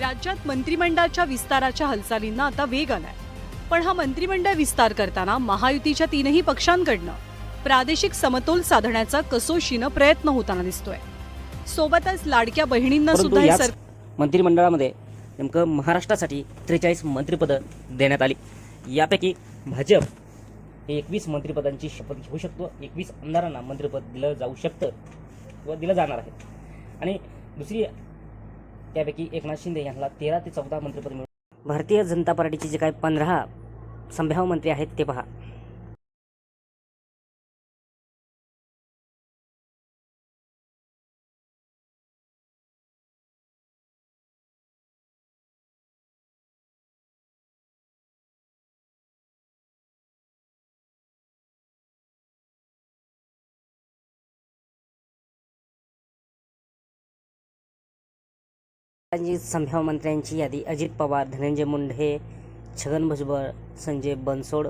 राज्यात मंत्रिमंडळाच्या विस्ताराच्या हालचालींना आता वेग आलाय. पण हा मंत्रिमंडळ विस्तार करताना महायुतीच्या तीनही पक्षांकडनं प्रादेशिक समतोल साधण्याचा कसोशीनं प्रयत्न होताना दिसतोय. सोबतच लाडक्या बहिणींना सुद्धा हे सर मंत्रिमंडळामध्ये नेमकं महाराष्ट्रासाठी त्रेचाळीस मंत्रिपदं देण्यात आली. यापैकी भाजप हे एकवीस मंत्रिपदांची शपथ घेऊ शकतो. एकवीस आमदारांना मंत्रिपद दिलं जाऊ शकतं व दिलं जाणार आहे. आणि दुसरी त्यापैकी एकनाथ शिंदे यांना तेरा ते चौदा मंत्रिपद मिळून भारतीय जनता पार्टीचे जे काही पंधरा संभाव्य मंत्री आहेत ते पहा. संभाव्य मंत्र्यांची यादी अजित पवार धनंजय मुंडे छगन भुजबळ संजय बनसोड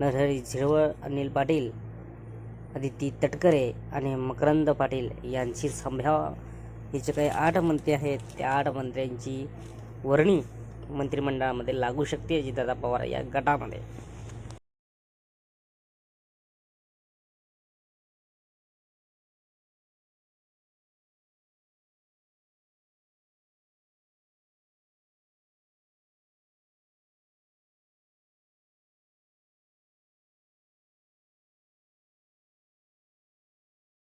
नरहरी झिरवळ अनिल पाटील अदिती तटकरे आणि मकरंद पाटील यांची संभाव्य हे जे काही आठ मंत्री आहेत त्या आठ मंत्र्यांची वर्णी मंत्रिमंडळामध्ये लागू शकते अजितदादा पवार या गटामध्ये.